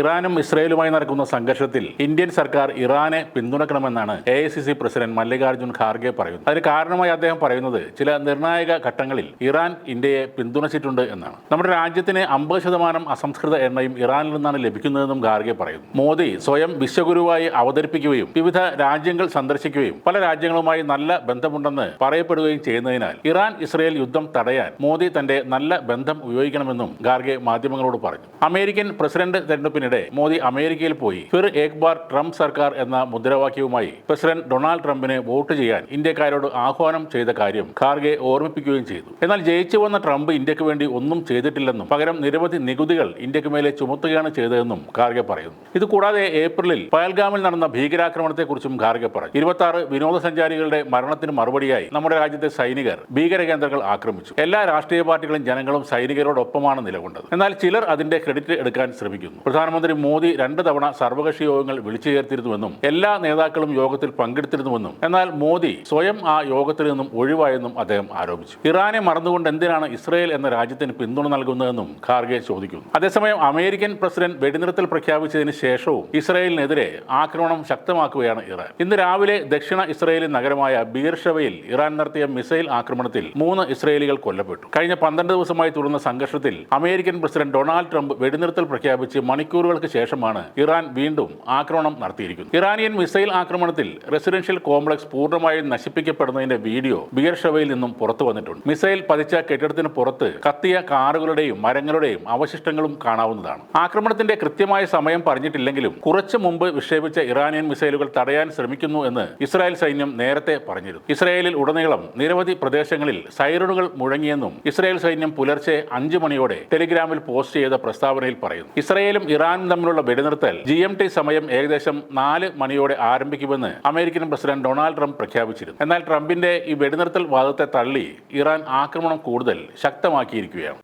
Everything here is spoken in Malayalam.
ഇറാനും ഇസ്രയേലുമായി നടക്കുന്ന സംഘർഷത്തിൽ ഇന്ത്യൻ സർക്കാർ ഇറാനെ പിന്തുണക്കണമെന്നാണ് A I C C president Mallikarjun Kharge പറയുന്നത്. അതിന് കാരണമായി അദ്ദേഹം പറയുന്നത് ചില നിർണായക ഘട്ടങ്ങളിൽ ഇറാൻ ഇന്ത്യയെ പിന്തുണച്ചിട്ടുണ്ട് എന്നാണ്. നമ്മുടെ രാജ്യത്തിന് അമ്പത് ശതമാനം അസംസ്കൃത എണ്ണയും ഇറാനിൽ നിന്നാണ് ലഭിക്കുന്നതെന്നും ഖാർഗെ പറയുന്നു. മോദി സ്വയം വിശ്വഗുരുവായി അവതരിപ്പിക്കുകയും വിവിധ രാജ്യങ്ങൾ സന്ദർശിക്കുകയും പല രാജ്യങ്ങളുമായി നല്ല ബന്ധമുണ്ടെന്ന് പറയപ്പെടുകയും ചെയ്യുന്നതിനാൽ ഇറാൻ ഇസ്രയേൽ യുദ്ധം തടയാൻ മോദി തന്റെ നല്ല ബന്ധം ഉപയോഗിക്കണമെന്നും ഖാർഗെ മാധ്യമങ്ങളോട് പറഞ്ഞു. അമേരിക്കൻ പ്രസിഡന്റ് തെരഞ്ഞെടുപ്പിനിടെ മോദി അമേരിക്കയിൽ പോയി. ഫിർ ഏക് ബാർ ട്രംപ് സർക്കാർ എന്ന മുദ്രാവാക്യവുമായി പ്രസിഡന്റ് ഡൊണാൾഡ് ട്രംപിനെ വോട്ട് ചെയ്യാൻ ഇന്ത്യക്കാരോട് ആഹ്വാനം ചെയ്ത കാര്യം ഖാർഗെ ഓർമ്മിപ്പിക്കുകയും ചെയ്തു. എന്നാൽ ജയിച്ചു വന്ന ട്രംപ് ഇന്ത്യയ്ക്ക് വേണ്ടി ഒന്നും ചെയ്തിട്ടില്ലെന്നും പകരം നിരവധി നികുതികൾ ഇന്ത്യയ്ക്ക് മേലെ ചുമത്തുകയാണ് ചെയ്തതെന്നും ഖാർഗെ പറയുന്നു. ഇത് കൂടാതെ ഏപ്രിലിൽ പയൽഗാമിൽ നടന്ന ഭീകരാക്രമണത്തെക്കുറിച്ചും ഖാർഗെ പറഞ്ഞു. ഇരുപത്തി വിനോദസഞ്ചാരികളുടെ മരണത്തിന് മറുപടിയായി നമ്മുടെ രാജ്യത്തെ സൈനികർ ഭീകര കേന്ദ്രങ്ങൾ ആക്രമിച്ചു. എല്ലാ രാഷ്ട്രീയ പാർട്ടികളും ജനങ്ങളും സൈനികരോടൊപ്പമാണ് നിലകൊണ്ടത്. എന്നാൽ ചിലർ അതിന്റെ ക്രെഡിറ്റ് എടുക്കാൻ ശ്രമിക്കുന്നു. പ്രധാനമന്ത്രി മോദി രണ്ട് തവണ സർവകക്ഷി യോഗങ്ങൾ വിളിച്ചു ചേർത്തിരുന്നുവെന്നും എല്ലാ നേതാക്കളും യോഗത്തിൽ പങ്കെടുത്തിരുന്നുവെന്നും. എന്നാൽ മോദി സ്വയം ആ യോഗത്തിൽ നിന്നും ഒഴിവായെന്നും അദ്ദേഹം ആരോപിച്ചു. ഇറാനെ മറന്നുകൊണ്ട് എന്തിനാണ് ഇസ്രയേൽ എന്ന രാജ്യത്തിന് പിന്തുണ നൽകുന്നതെന്നും ഖാർഗെ ചോദിക്കുന്നു. അതേസമയം അമേരിക്കൻ പ്രസിഡന്റ് വെടിനിർത്തൽ പ്രഖ്യാപിച്ചതിന് ശേഷവും ഇസ്രയേലിനെതിരെ ആക്രമണം ശക്തമാക്കുകയാണ് ഇറാൻ. ഇന്ന് രാവിലെ ദക്ഷിണ ഇസ്രയേലി നഗരമായ ബീർഷവയിൽ ഇറാൻ നടത്തിയ മിസൈൽ ആക്രമണത്തിൽ മൂന്ന് ഇസ്രയേലികൾ കൊല്ലപ്പെട്ടു. കഴിഞ്ഞ പന്ത്രണ്ട് ദിവസമായി തുടർന്ന സംഘർഷത്തിൽ അമേരിക്കൻ പ്രസിഡന്റ് ഡൊണാൾഡ് ട്രംപ് വെടിനിർത്തൽ പ്രഖ്യാപിച്ച് മണിക്കൂറുകൾക്ക് ശേഷമാണ് ഇറാൻ വീണ്ടും ആക്രമണം നടത്തിയിരിക്കുന്നത്. ഇറാനിയൻ മിസൈൽ ആക്രമണത്തിൽ റെസിഡൻഷ്യൽ കോംപ്ലക്സ് പൂർണമായും നശിപ്പിക്കപ്പെടുന്നതിന്റെ വീഡിയോ ബിയർഷവയിൽ നിന്നും പുറത്തു വന്നിട്ടുണ്ട്. മിസൈൽ പതിച്ച കെട്ടിടത്തിന് പുറത്ത് കത്തിയ കാറുകളുടെയും മരങ്ങളുടെയും അവശിഷ്ടങ്ങളും കാണാവുന്നതാണ്. ആക്രമണത്തിന്റെ കൃത്യമായ സമയം പറഞ്ഞിട്ടില്ലെങ്കിലും കുറച്ചു മുമ്പ് വിക്ഷേപിച്ച ഇറാനിയൻ മിസൈലുകൾ തടയാൻ ശ്രമിക്കുന്നു എന്ന് ഇസ്രായേൽ സൈന്യം നേരത്തെ പറഞ്ഞിരുന്നു. ഇസ്രായേലിൽ ഉടനീളം നിരവധി പ്രദേശങ്ങളിൽ സൈറണുകൾ മുഴങ്ങിയെന്നും ഇസ്രായേൽ സൈന്യം പുലർച്ചെ അഞ്ചു മണിയോടെ ടെലിഗ്രാമിൽ പോസ്റ്റ് ചെയ്ത പ്രസ്താവനയിൽ പറയുന്നു. ഇസ്രായേലും ഇറാനും തമ്മിലുള്ള വെടിനിർത്തൽ ജി എം ടി സമയം ഏകദേശം നാല് മണിയോടെ ആരംഭിക്കുമെന്ന് അമേരിക്കൻ പ്രസിഡന്റ് ഡൊണാൾഡ് ട്രംപ് പ്രഖ്യാപിച്ചിരുന്നു. എന്നാൽ ട്രംപിന്റെ ഈ വെടിനിർത്തൽ വാദത്തെ തള്ളി ഇറാൻ ആക്രമണം കൂടുതൽ ശക്തമാക്കിയിരിക്കുകയാണ്.